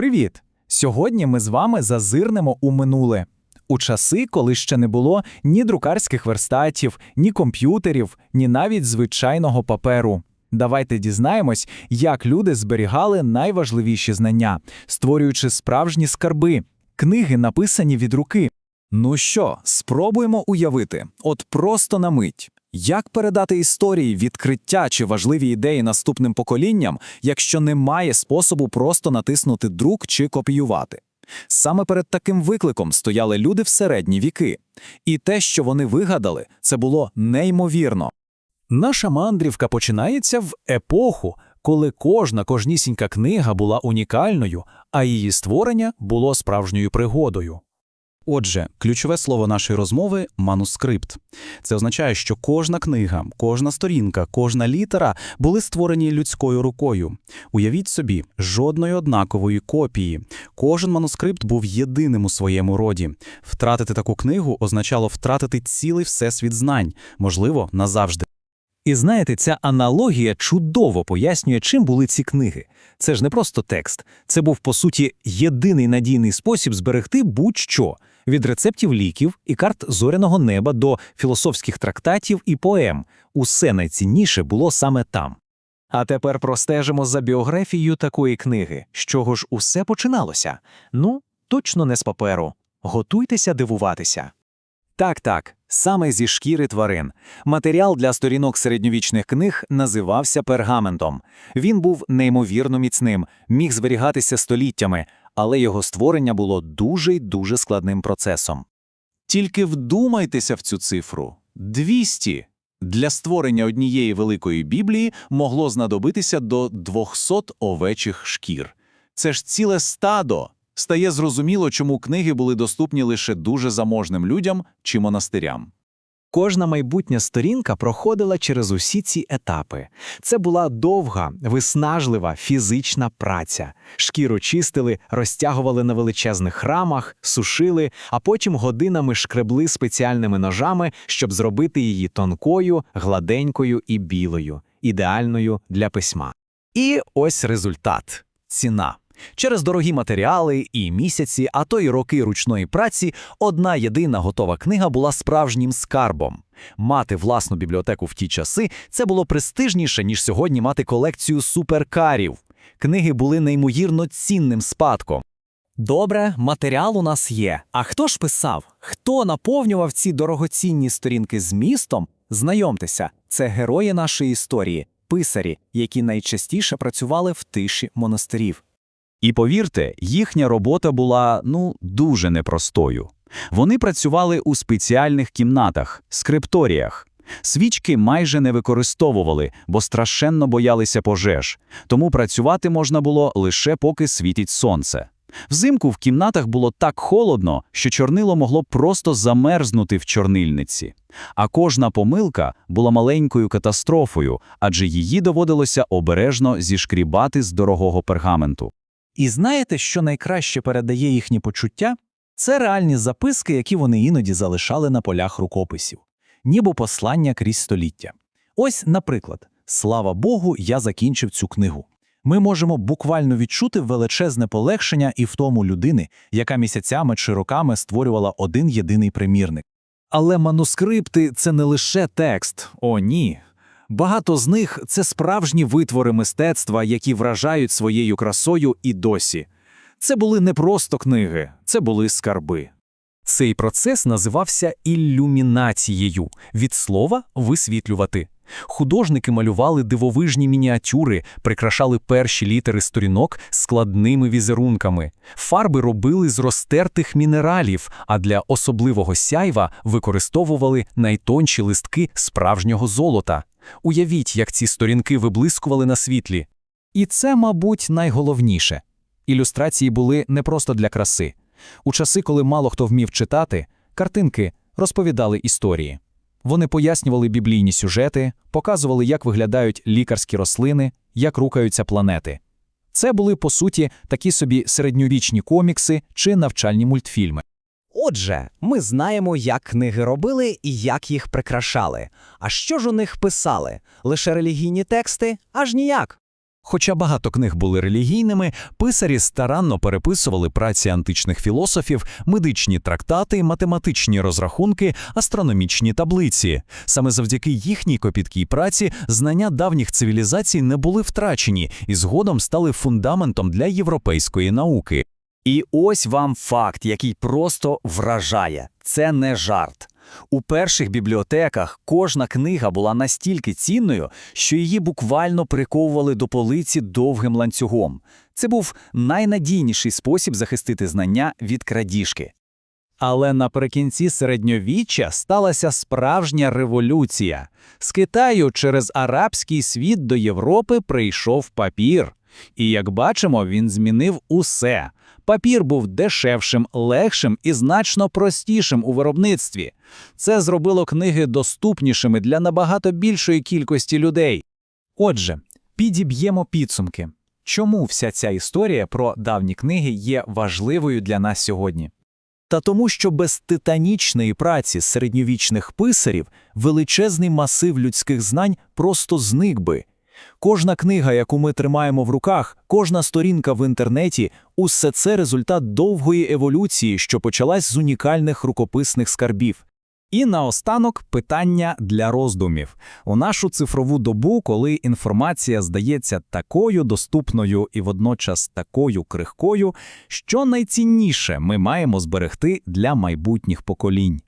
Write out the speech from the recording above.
Привіт! Сьогодні ми з вами зазирнемо у минуле. У часи, коли ще не було ні друкарських верстатів, ні комп'ютерів, ні навіть звичайного паперу. Давайте дізнаємось, як люди зберігали найважливіші знання, створюючи справжні скарби, книги, написані від руки. Ну що, спробуємо уявити, от просто на мить. Як передати історії, відкриття чи важливі ідеї наступним поколінням, якщо немає способу просто натиснути друк чи копіювати? Саме перед таким викликом стояли люди в середні віки, і те, що вони вигадали, це було неймовірно. Наша мандрівка починається в епоху, коли кожна кожнісінька книга була унікальною, а її створення було справжньою пригодою. Отже, ключове слово нашої розмови манускрипт. Це означає, що кожна книга, кожна сторінка, кожна літера були створені людською рукою. Уявіть собі, жодної однакової копії. Кожен манускрипт був єдиним у своєму роді. Втратити таку книгу означало втратити цілий всесвіт знань, можливо, назавжди. І знаєте, ця аналогія чудово пояснює, чим були ці книги. Це ж не просто текст, це був, по суті, єдиний надійний спосіб зберегти будь-що від рецептів ліків і карт зоряного неба до філософських трактатів і поем. Усе найцінніше було саме там. А тепер простежимо за біографією такої книги, з чого ж усе починалося. Ну, точно не з паперу. Готуйтеся дивуватися. Так, так, саме зі шкіри тварин. Матеріал для сторінок середньовічних книг називався пергаментом. Він був неймовірно міцним, міг зберігатися століттями, але його створення було дуже й дуже складним процесом. Тільки вдумайтеся в цю цифру 200. Для створення однієї великої Біблії могло знадобитися до 200 овечих шкір. Це ж ціле стадо. Стає зрозуміло, чому книги були доступні лише дуже заможним людям чи монастирям. Кожна майбутня сторінка проходила через усі ці етапи. Це була довга, виснажлива фізична праця. Шкіру чистили, розтягували на величезних рамах, сушили, а потім годинами шкребли спеціальними ножами, щоб зробити її тонкою, гладенькою і білою, ідеальною для письма. І ось результат ціна. Через дорогі матеріали і місяці, а то й роки ручної праці, одна єдина готова книга була справжнім скарбом. Мати власну бібліотеку в ті часи це було престижніше, ніж сьогодні мати колекцію суперкарів. Книги були неймовірно цінним спадком. Добре, матеріал у нас є. А хто ж писав? Хто наповнював ці дорогоцінні сторінки змістом? Знайомтеся, це герої нашої історії, писарі, які найчастіше працювали в тиші монастирів. І повірте, їхня робота була, ну, дуже непростою. Вони працювали у спеціальних кімнатах, скрипторіях. Свічки майже не використовували, бо страшенно боялися пожеж, тому працювати можна було лише поки світить сонце. Взимку в кімнатах було так холодно, що чорнило могло просто замерзнути в чорнильниці. А кожна помилка була маленькою катастрофою, адже її доводилося обережно зішкрібати з дорогого пергаменту. І знаєте, що найкраще передає їхні почуття? Це реальні записки, які вони іноді залишали на полях рукописів, ніби послання крізь століття. Ось, наприклад, слава Богу, я закінчив цю книгу. Ми можемо буквально відчути величезне полегшення і в тому людини, яка місяцями чи роками створювала один єдиний примірник. Але манускрипти це не лише текст, о ні. Багато з них це справжні витвори мистецтва, які вражають своєю красою і досі. Це були не просто книги, це були скарби. Цей процес називався ілюмінацією від слова висвітлювати. Художники малювали дивовижні мініатюри, прикрашали перші літери сторінок складними візерунками. Фарби робили з розтертих мінералів, а для особливого сяйва використовували найтонші листки справжнього золота. Уявіть, як ці сторінки виблискували на світлі. І це, мабуть, найголовніше. Ілюстрації були не просто для краси. У часи, коли мало хто вмів читати, картинки розповідали історії. Вони пояснювали біблійні сюжети, показували, як виглядають лікарські рослини, як рухаються планети. Це були, по суті, такі собі середньовічні комікси чи навчальні мультфільми. Отже, ми знаємо, як книги робили і як їх прикрашали. А що ж у них писали? Лише релігійні тексти? Аж ніяк. Хоча багато книг були релігійними, писарі старанно переписували праці античних філософів, медичні трактати, математичні розрахунки, астрономічні таблиці. Саме завдяки їхній копіткій праці знання давніх цивілізацій не були втрачені і згодом стали фундаментом для європейської науки. І ось вам факт, який просто вражає. Це не жарт. У перших бібліотеках кожна книга була настільки цінною, що її буквально приковували до полиці довгим ланцюгом. Це був найнадійніший спосіб захистити знання від крадіжки. Але наприкінці середньовіччя сталася справжня революція. З Китаю через арабський світ до Європи прийшов папір. І, як бачимо, він змінив усе. Папір був дешевшим, легшим і значно простішим у виробництві. Це зробило книги доступнішими для набагато більшої кількості людей. Отже, підіб'ємо підсумки. Чому вся ця історія про давні книги є важливою для нас сьогодні? Та тому, що без титанічної праці середньовічних писарів величезний масив людських знань просто зник би. Кожна книга, яку ми тримаємо в руках, кожна сторінка в інтернеті усе це результат довгої еволюції, що почалась з унікальних рукописних скарбів. І наостанок питання для роздумів. У нашу цифрову добу, коли інформація здається такою доступною і водночас такою крихкою, що найцінніше ми маємо зберегти для майбутніх поколінь.